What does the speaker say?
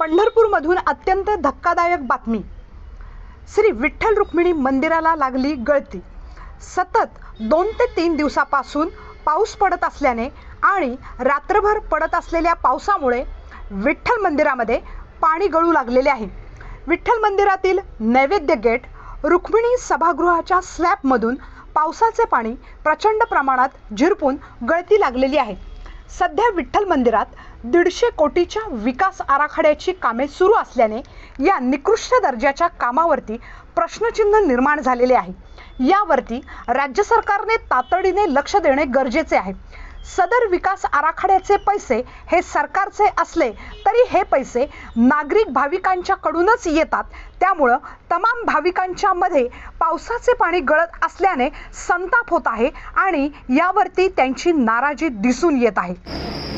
पंढरपूरमधून अत्यंत धक्कादायक बातमी. श्री विठ्ठल रुक्मिणी मंदिराला लागली गळती. सतत दोन ते तीन दिवसापासून पाऊस पडत असल्याने आणि रात्रभर पडत असलेल्या पावसामुळे विठ्ठल मंदिरामध्ये पाणी गळू लागलेले आहे. विठ्ठल मंदिरातील नैवेद्य गेट रुक्मिणी सभागृहाच्या स्लॅबमधून पावसाचे पाणी प्रचंड प्रमाणात झिरपून गळती लागलेली आहे. सध्या विठ्ठल मंदिरात दीडशे कोटीच्या विकास आराखड्याची कामे सुरू असल्याने या निकृष्ट दर्जाच्या कामावरती प्रश्नचिन्ह निर्माण झालेले आहे. यावरती राज्य सरकारने तातडीने लक्ष देणे गरजेचे आहे. सदर विकास आराखड्याचे पैसे हे सरकारचे असले तरी हे पैसे नागरिक भाविकांच्याकडूनच येतात. त्यामुळं तमाम भाविकांच्यामध्ये पावसाचे पाणी गळत असल्याने संताप होत आहे आणि यावरती त्यांची नाराजी दिसून येत आहे.